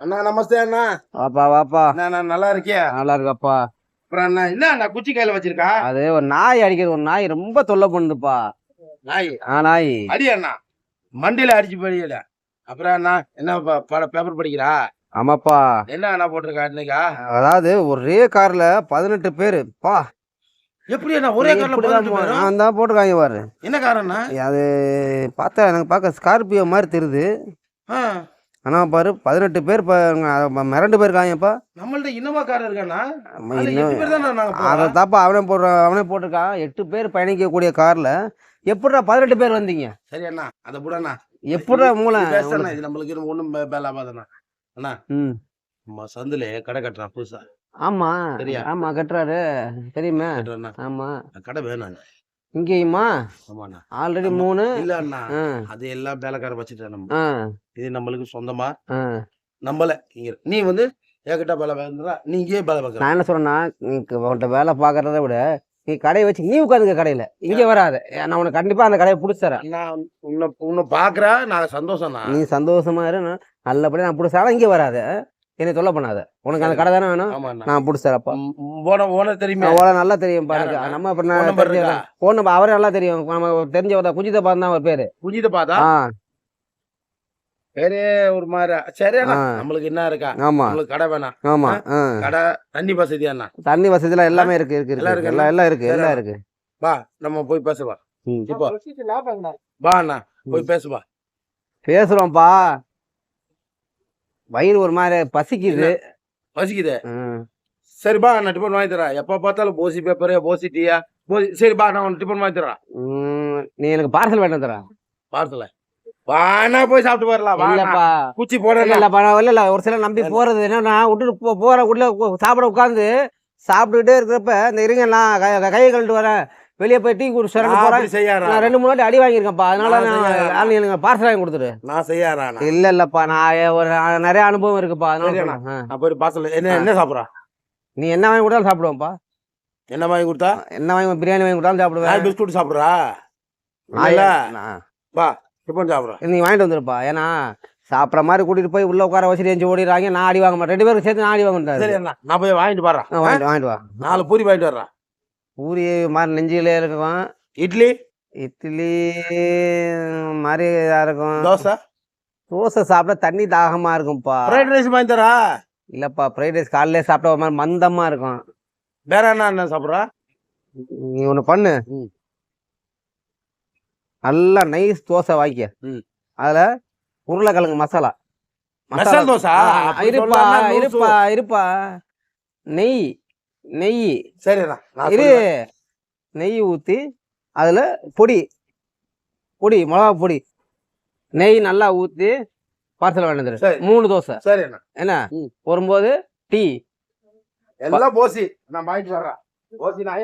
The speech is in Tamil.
அண்ணா நமஸ்தே அண்ணா. வாப்பா வாப்பா. அண்ணா நான் நல்லா இருக்கியா நல்லா இருக்கப்பா அப்புறம் அண்ணா என்ன அண்ணா குச்சி கையில வச்சிருக்கா? அது ஒரு நாய் அடிக்கிறது ஒரு நாய் ரொம்ப தொல்லை பண்ணுதுப்பா. நாய்? ஆ நாய். அடி அண்ணா? மண்டியில அடிச்சு படிக்கல அப்புறம் அண்ணா என்ன ப- பட பேப்பர் படிக்கிறா? ஆமாப்பா. என்ன அண்ணா போட்டிருக்கா இன்னைக்கா? அதாவது ஒரே கார்ல பதினெட்டு பேரு. பா. எப்படி அண்ணா ஒரே கார்ல? நான் தான் போட்டிருக்காங்க பாரு. என்ன காரண்ணா அது பார்த்தா எனக்கு பார்க்க ஸ்கார்பியோ மாதிரி தெரியுது. ஆ, ஆனா பாரு பதினெட்டு பேர் மிரண்டு போயிருக்காங்கப்பா. நம்மள்ட்ட இன்னமா கார் நாங்க அதை. தாப்பா அவனே போடுற அவனே போட்டிருக்கான் எட்டு பேர் பயணிக்கக்கூடிய கார்ல எப்படிடா பதினெட்டு பேர் வந்தீங்க? சரி அண்ணா அதை போடண்ணா எப்படிடா மூளை? இது நம்மளுக்கு இது ஒண்ணும் பே- பேல ஆகாதண்ணா அண்ணா. ம். சந்துல கடை கட்டுறான் புதுசா. ஆமா. சரியா? ஆமா கட்டுறாரு. தெரியுமே? ஆமா. கடை வேணும் இங்கேயுமா? ஆமாண்ணா. ஆல்ரெடி. மூணு. இல்ல அண்ணா அது எல்லாம் வேலைக்கார வச்சுட்டேன் நம்ம. இது நம்மளுக்கு சொந்தமா. நம்மள. இங்க நீ வந்து ஏகிட்ட வேலை பார்க்கறா நீ இங்கேயே வேலை பார்க்கற. நான் என்ன சொல்றேன்னா உன்கிட்ட வேலை பார்க்கறத விட நீ கடையை வச்சு நீ உட்காந்துக்க கடையில. இங்க வராத. நான் உனக்கு கண்டிப்பா அந்த கடையை பிடிச்சி தரேன். நான் உன்னை உன்னை பாக்குறா நான் சந்தோஷம் தான் நீ சந்தோஷமா இரு நான் நல்லபடியா நான் பிடிச்சாலும் இங்க வராத. என்னை தொல்லை பண்ணாத. உனக்கு அந்த கடை தானே வேணும்? நான் பிடிச்சி தரப்பா. போன ஓன தெரியுமே. அவ்வளோ நல்லா தெரியும் பாருங்க யாரண்ணா? நம்ம தெரிஞ்ச? ஃபோன் நம்பர் அவரே நல்லா தெரியும். நம்ம தெரிஞ்சவர் குஜித பாந்தான் அவர் பேரு. குஞ்சித பார்த்தா ஆ. வேறே ஒரு மாதிரி சரி. நம்மளுக்கு என்ன இருக்கா? ஆமா. நம்மளுக்கு கடை வேணாம். ஆமா. கடை தண்ணி வசதி அண்ணா. தண்ணி வசதிலாம் எல்லாமே இருக்கு இருக்கு எல்லாம் இருக்கு. இருக்கு, எல்லாம் எல்லாம் இருக்கு எல்லாம். இருக்கு. வா நம்ம போய் பேசுவா. இப்போ. வா அண்ணா. போய் பேசுவா. பேசுறோம்ப்பா. வயிறு ஒரு மாதிரி பசிக்குது. பசிக்குது? ம். சரி பா நான் டிஃபன் வாங்கி தரேன். எப்ப பார்த்தாலும் போசி பேப்பரு போசி டீயா போசி சரி பா நான் உனக்கு டிஃபன் வாங்கி தரேன். நீ எனக்கு பார்சல் வேணும் தர பார்த்துல வாண்ணா போய் சாப்பிட்டு வரலாம். வா இல்லப்பா. குச்சி போடல இல்லப்பா இல்ல இல்ல ஒரு சிலர் நம்பி போறது என்னன்னா விட்டுட்டு போற உள்ள சாப்பிட உட்காந்து சாப்பிட்டுக்கிட்டே இருக்கிறப்ப இந்த இருங்க நான் கையை கழுட்டு வரேன். வெளியே போய் டீ குடிச்சு ரெண்டு போறேன் அப்படி செய்யாரா? நான் ரெண்டு மூணு வாட்டி அடி வாங்கியிருக்கேன்ப்பா. அதனால நான் எனக்கு பார்சல் வாங்கி கொடுத்துரு நான் செய்யாரா இல்ல இல்லப்பா. நான் ஒரு நிறைய அனுபவம் இருக்குப்பா. அதனால. நான் போய் பார்சல் என்ன என்ன சாப்பிட்றா? நீ என்ன வாங்கி கொடுத்தாலும் சாப்பிடுவேன்ப்பா என்ன வாங்கி கொடுத்தா? என்ன வாங்கி பிரியாணி வாங்கி கொடுத்தாலும் சாப்பிடுவேன். பிஸ்கூட் சாப்பிட்றா? பா டிஃபன் சாப்பிட்றா. நீ வாங்கிட்டு வந்துருப்பா. ஏன்னா சாப்பிட்ற மாதிரி கூட்டிட்டு போய் உள்ள உட்கார வச்சுட்டு எஞ்சி ஓடிடுறாங்க. நான் அடி வாங்க மாட்டேன். ரெண்டு பேரும் சேர்த்து நான் அடி வாங்க நான் போய் வாங்கிட்டு போறேன் வாங்கிட்டு வாங்கிட்டு வா. நாலு பூரி வாங்கிட்டு வர்றேன் பூரி மாதிரி நெஞ்சிலே இருக்கும். இட்லி? இட்லி மாதிரி இதா இருக்கும். தோசை? தோசை சாப்பிட்டா தண்ணி தாகமா இருக்கும்ப்பா ஃப்ரைட் ரைஸ் வாங்கி தரா? இல்லப்பா ஃப்ரைட் ரைஸ் காலையிலே சாப்பிட்டா ஒரு மாதிரி மந்தமா இருக்கும். வேற என்ன என்ன சாப்பிட்றா? நீ ஒண்ணு பண்ணு. நல்லா நைஸ் தோசை வாங்கிக்க. அதுல உருளைக்கிழங்கு மசாலா. மசால் தோசை? இருப்பா. இருப்பா இருப்பா. நெய். நெய். சரி அண்ணா நான் இரு சொல்லுவேன். நெய் ஊத்தி அதுல பொடி பொடி மிளகா பொடி. நெய் நல்லா ஊத்தி பார்சல் சரி. மூணு தோசை. சரி அண்ணா என்ன. வரும்போது டீ. எல்லாம் போசி. நான் வாங்கிட்டு வர்றேன். போசி நான்